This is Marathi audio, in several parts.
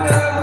Oh,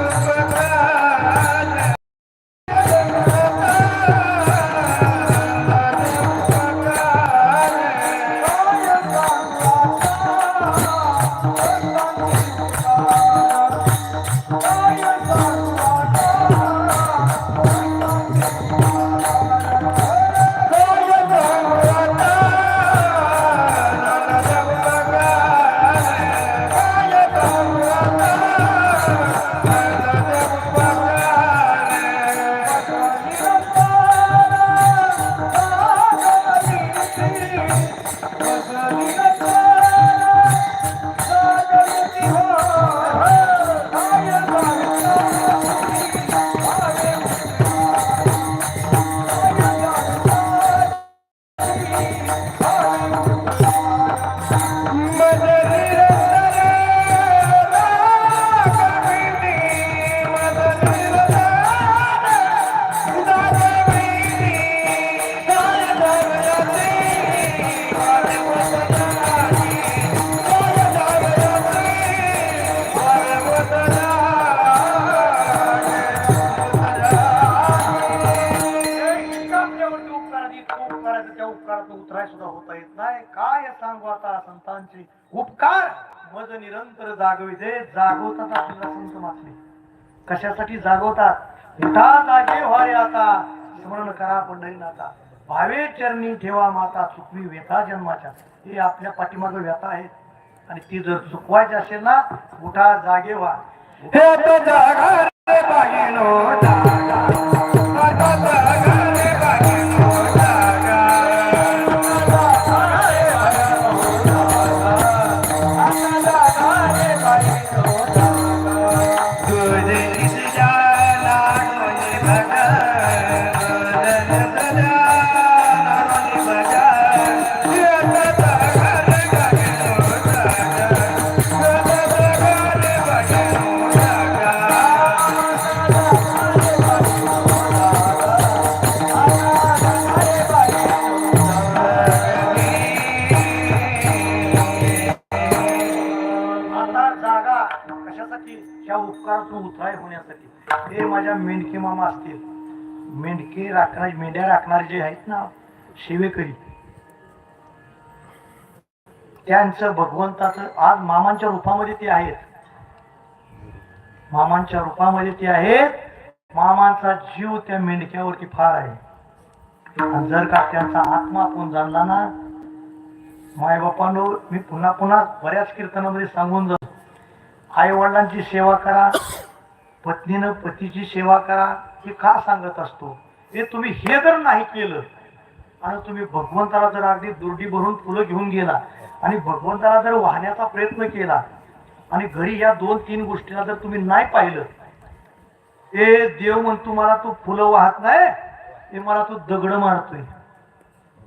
Amen. सांगू आता संतांचे. उपकार! मज निरंतर जागविते जागवतात आपल्याला संत मासले कशासाठी जागवतात? उठा जागे व्हारे आता. स्मरण करा पंढरीनाथा भावे चरणी ठेवा माता चुकवी व्यथा जन्माच्या. हे आपल्या पाठीमागे व्यथा आहेत. आणि ती जर चुकवायची असेल ना उठा जागे व्हा. ह्या उतराय होण्यासाठी. हे माझ्या मेंढके मामा असतील. मेंढके राखणारे मेंढ्या राखणारे जे आहेत ना शिवेकरी. त्यांचं भगवंताचं आज मामांच्या रूपामध्ये ते आहेत. मामांच्या रूपामध्ये ते आहेत. मामांचा जीव त्या मेंढक्यावरती फार आहे. जर का त्यांचा आत्मा आपण जाणला ना माय बापांनो मी पुन्हा पुन्हा बऱ्याच कीर्तनामध्ये सांगून जातो. आई वडिलांची सेवा करा पत्नीनं पतीची सेवा करा हे का सांगत असतो? हे तुम्ही हे जर नाही केलं आणि तुम्ही भगवंताला जर अगदी दुर्डी भरून फुलं घेऊन गेला आणि भगवंताला जर वाहण्याचा प्रयत्न केला आणि घरी या दोन तीन गोष्टीला जर तुम्ही नाही पाहिलं ए देव म्हण तुम्हाला तू फुलं वाहत नाही ते मला तू दगड मारतोय.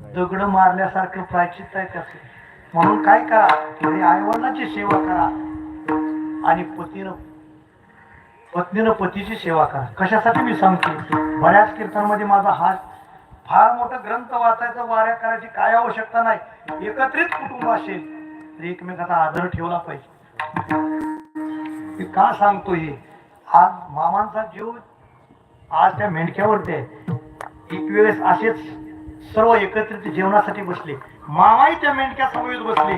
दगड मारल्यासारखं प्रायचित आहे त्याचं म्हणून काय करा घरी आईवडिलांची सेवा करा. आणि पतीनं पत्नीनं पतीची सेवा करा. कशासाठी मी सांगतो बऱ्याच कीर्तनामध्ये माझा हा फार मोठा ग्रंथ वाचायचा वाऱ्या करायची काय आवश्यकता नाही. एकत्रित कुटुंब असेल तर एकमेकाचा आदर ठेवला पाहिजे. का सांगतो हे आज मामांचा जीव आज त्या मेंढक्यावरती आहे एक वेळेस असेच सर्व एकत्रित जेवणासाठी बसले. मामाही त्या मेंढक्या समवेत बसले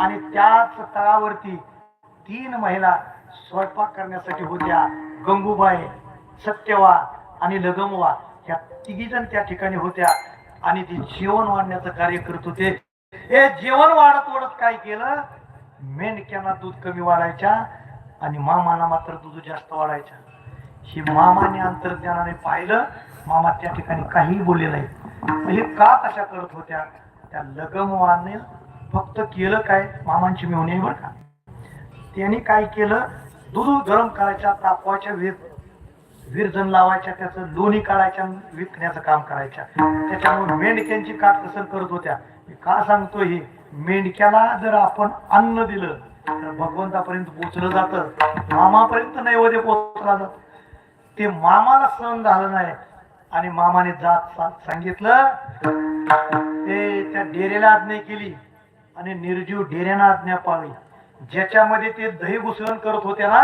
आणि त्याच तळावरती तीन महिला स्वयंपाक करण्यासाठी होत्या. गंगूबाई सत्यवा आणि लगमवा ह्या तिघी जण त्या ठिकाणी होत्या आणि ते जेवण वाढण्याचं कार्य करत होते. हे जेवण वाढत वाढत काय केलं? मेंढक्यांना दूध कमी वाढायच्या आणि मामाना मात्र दूध जास्त वाढायच्या. हे मामाने अंतर्ज्ञानाने पाहिलं. मामा त्या ठिकाणी काहीही बोलले नाही. हे का तशा करत होत्या? त्या लगमवाने फक्त केलं काय? मामांची मिळवणी बरं का? त्यांनी काय केलं? दूध गरम करायच्या तापवायच्या वीर विरजन लावायच्या त्याचं लोणी काढायच्या विकण्याचं काम करायच्या. त्याच्यामुळे मेंढक्यांची काटकसर करत होत्या. का सांगतो हे? मेंढक्याला जर आपण अन्न दिलं तर भगवंतापर्यंत पोचलं जातं. मामापर्यंत नैवेद्य पोचला जात. ते मामाला सहन झालं नाही. आणि मामाने जात सांगितलं ते त्या डेऱ्याला आज्ञा केली आणि निर्जीव डेऱ्यानं आज्ञा पाळली ज्याच्यामध्ये ते दही घुसळण करत होते ना